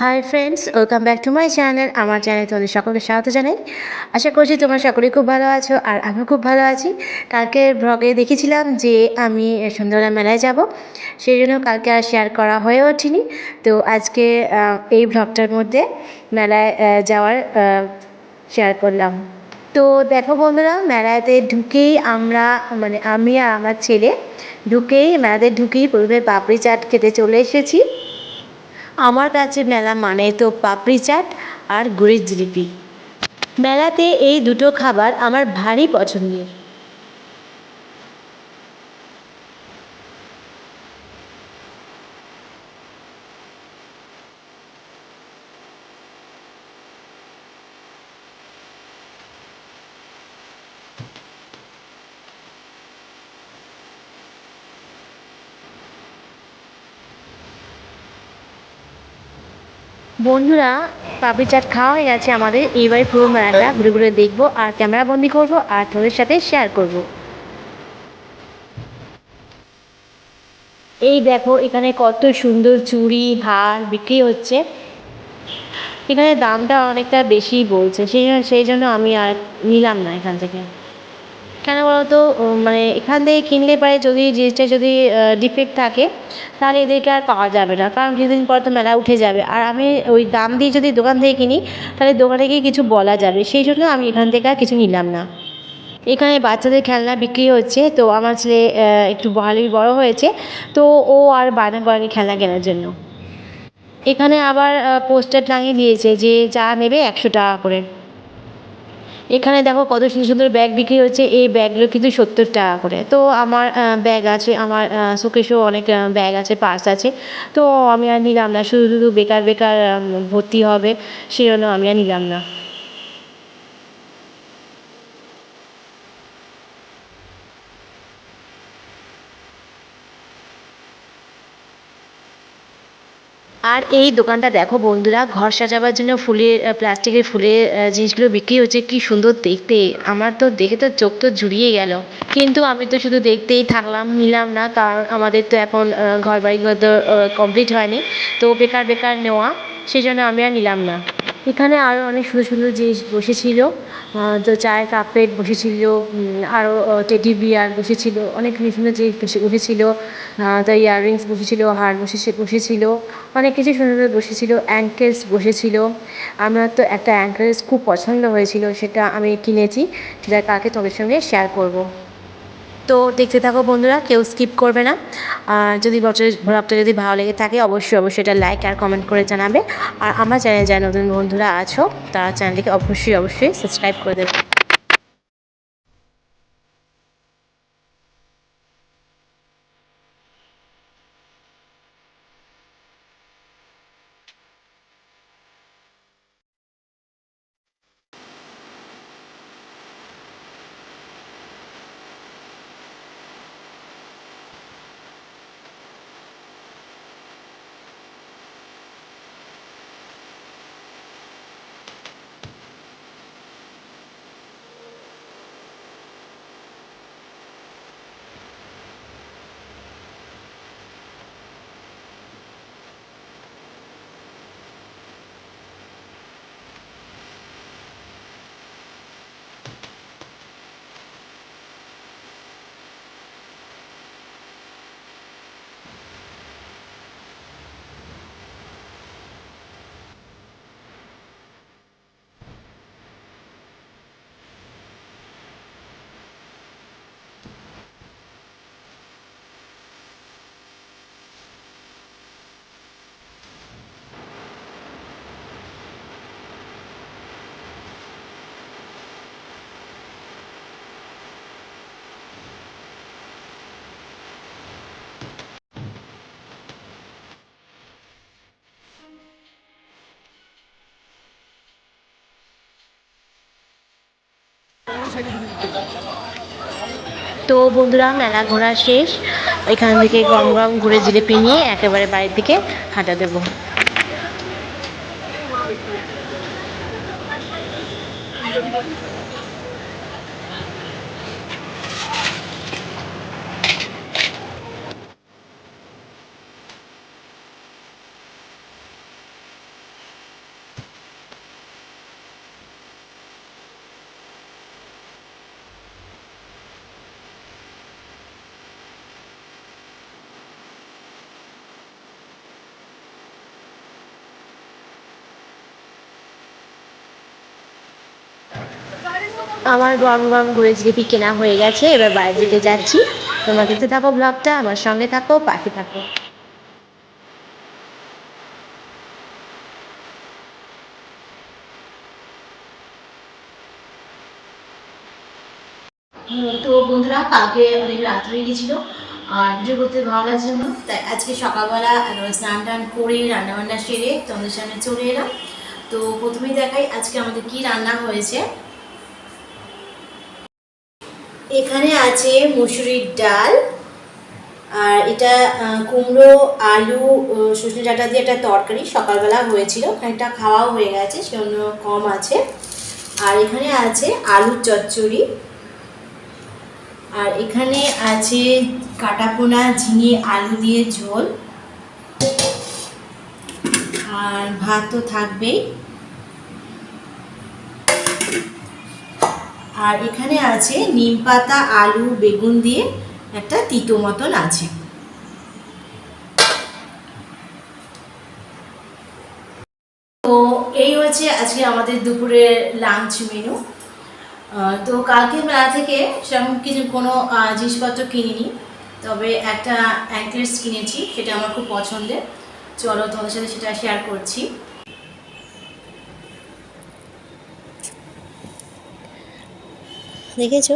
Hi friends welcome back to my channel আমার চ্যানেলে তোমাদের সকলকে স্বাগত জানাই। আশা করছি তোমরা সকলেই খুব ভালো আছো আর আমিও খুব ভালো আছি। কালকে ব্লগে দেখেছিলাম যে আমি সন্ধ্যাবেলা মেলায় যাব। সেই জন্য কালকে আর শেয়ার করা হয়ে ওঠেনি। তো আজকে এই ব্লগটার মধ্যে মেলায় যাওয়ার শেয়ার করলাম। তো দেখো বন্ধুরা, মেলাতে ঢুকেই আমরা মানে আমি আর আমার ছেলে ঢুকেই, মেলাতে ঢুকেই প্রথমে পাপড়ি চাট খেতে চলে এসেছি। আমার কাছে মেলা মানে তো পাপড়ি চাট আর গুড়ের জিলিপি। মেলাতে এই দুটো খাবার আমার ভারী পছন্দের। বন্ধুরা, পাপড়ি চাট খাওয়া হয়ে গেছে আমাদের। এইবারে পুরো মেলাটা ঘুরে ঘুরে দেখব, আর ক্যামেরা বন্দি করব, আর তোদের সাথে শেয়ার করব। এই দেখো, এখানে কত সুন্দর চুড়ি, হার বিক্রি হচ্ছে। এখানে দামটা অনেকটা বেশি বলছে, সেই সেই জন্য আমি আর নিলাম না এখান থেকে। কেন বলতো? মানে এখান থেকে কিনলে পরে যদি জিনিসটা যদি ডিফেক্ট থাকে, তাহলে এদেরকে আর পাওয়া যাবে না। কারণ কিছুদিন পর তো মেলা উঠে যাবে। আর আমি ওই দাম দিয়ে যদি দোকান থেকে কিনি, তাহলে দোকানে গিয়ে কিছু বলা যাবে। সেই জন্য আমি এখান থেকে আর কিছু নিলাম না। এখানে বাচ্চাদের খেলনা বিক্রি হচ্ছে। তো আমার ছেলে একটু ভালোই বড় হয়েছে। তো ও আর বায়না করেনি খেলনা কেনার জন্য। এখানে আবার পোস্টার টাঙিয়ে দিয়েছে যে যা নেবে একশো টাকা করে। এখানে দেখো কত সুন্দর সুন্দর ব্যাগ বিক্রি হচ্ছে। এই ব্যাগগুলো কিন্তু সত্তর টাকা করে। তো আমার ব্যাগ আছে, আমার শোকেসেও অনেক ব্যাগ আছে পার্স আছে। তো আমি আর নিলাম না, শুধু শুধু বেকার বেকার ভর্তি হবে সেই জন্য আমি আর নিলাম না। আর এই দোকানটা দেখো বন্ধুরা, ঘর সাজাবার জন্য ফুলের প্লাস্টিকের ফুলের জিনিসগুলো বিক্রি হচ্ছে। কি সুন্দর দেখতে। আমার তো দেখে তো চোখ তো জুড়িয়ে গেল। কিন্তু আমি তো শুধু দেখতেই থাকলাম, নিলাম না, কারণ আমাদের তো এখন ঘর তো কমপ্লিট হয়নি। তো বেকার বেকার নেওয়া সেই জন্য আমি আর নিলাম না। এখানে আরও অনেক সুন্দর সুন্দর জিনিস বসেছিল। তো চায়ের কাপ প্লেট বসেছিল আরও টেডি বিয়ার বসেছিল, অনেক সুন্দর জিনিস বসেছিল। তো ইয়াররিংস বসেছিল হার বসে বসেছিল, অনেক কিছু সুন্দর সুন্দর বসেছিল অ্যাঙ্কেলস বসেছিল। আমার তো একটা অ্যাঙ্কেলস খুব পছন্দ হয়েছিল, সেটা আমি কিনেছি যা কালকে তোমাদের সঙ্গে শেয়ার করব। তো দেখতে থাকো বন্ধুরা, কেউ স্কিপ করবে না। যদি বছরের ব্লগটা যদি ভালো লেগে থাকে, অবশ্যই অবশ্যই এটা লাইক আর কমেন্ট করে জানাবে। আর আমার চ্যানেল যারা নতুন বন্ধুরা আছো, তারা চ্যানেলটিকে অবশ্যই অবশ্যই সাবস্ক্রাইব করে দেবে। তো বন্ধুরা, মেলা ঘোরা শেষ। এখান থেকে গম গম ঘুরে জিলিপি নিয়ে একেবারে বাড়ির দিকে হাঁটা দেবো। আমার গরম গরম ঘুরে জিলিপি কেনা হয়ে গেছে, এবার বাইরে যেতে যাচ্ছি। তোমরা দেখতে থাকো ব্লগটা আমার সঙ্গে থাকো, পাশে থাকো। তো বন্ধুরা, কালকে অনেক রাত হয়ে গেছিল, আর ভিডিও করতে ভালো লাগছিল না। তাই আজকে সকালবেলা স্নান টান করে রান্নাবান্না সেরে তোমাদের সামনে চলে এলাম। তো প্রথমেই দেখাই আজকে আমাদের কি রান্না হয়েছে। এখানে আছে মুসুরির ডাল, আর এটা কুমড়ো, আলু সজনে ডাঁটা দিয়ে একটা তরকারি সকালবেলা হয়েছিল, খানিকটা খাওয়াও হয়ে গেছে, সেজন্য কম আছে। আর এখানে আছে আলুর চচ্চড়ি। আর এখানে আছে কাটাপোনা, ঝিঙে, আলু দিয়ে ঝোল। আর ভাত তো থাকবেই। আর এখানে আছে নিম পাতা, আলু, বেগুন দিয়ে একটা তিতো মতন আছে। তো এই হচ্ছে আজকে আমাদের দুপুরের লাঞ্চ মেনু তো কালকে মেলা থেকে সেরকম কিছু কোনো জিনিসপত্র কিনিনি, তবে একটা অ্যাঙ্কলেটস কিনেছি, সেটা আমার খুব পছন্দের। চলো তোমাদের সাথে সেটা শেয়ার করছি। দেখেছ?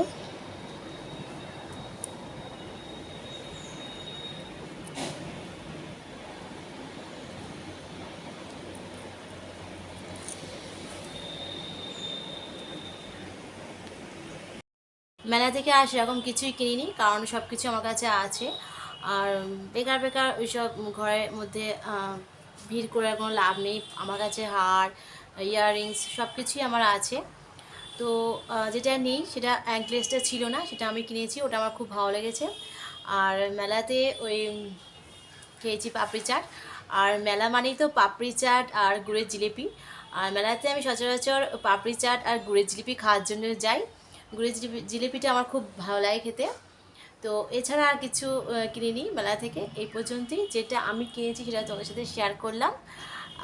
মেলা থেকে আর সেরকম কিছুই কিনিনি, কারণ সব কিছু আমার কাছে আছে। আর বেকার বেকার ওইসব ঘরের মধ্যে ভিড় করে কোনো লাভ নেই। আমার কাছে হার, ইয়াররিংস সব কিছুই আমার আছে। তো যেটা নেই সেটা অ্যাঙ্কলেসটা ছিল না, সেটা আমি কিনেছি, ওটা আমার খুব ভালো লেগেছে। আর মেলাতে ওই খেয়েছি পাপড়ি চাট। আর মেলা মানেই তো পাপড়ি চাট আর গুড়ের জিলিপি। আর মেলাতে আমি সচরাচর পাপড়ি চাট আর গুড়ের জিলিপি খাওয়ার জন্য যাই। গুড়ের জিলিপি, জিলিপিটা আমার খুব ভালো লাগে খেতে। তো, এছাড়া আর কিছু কিনিনি মেলা থেকে। এই পর্যন্তই। যেটা আমি কিনেছি সেটা তোমাদের সাথে শেয়ার করলাম।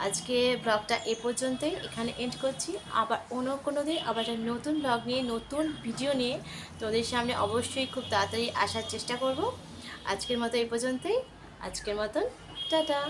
আজকে ব্লগটা এ পর্যন্তই। এখানে এন্ড করছি। আবার অন্য কোনো দিন আবার একটা নতুন ব্লগ নিয়ে, নতুন ভিডিও নিয়ে তোদের সামনে অবশ্যই খুব তাড়াতাড়ি আসার চেষ্টা করব। আজকের মতো এ পর্যন্তই। আজকের মতন, টাটা।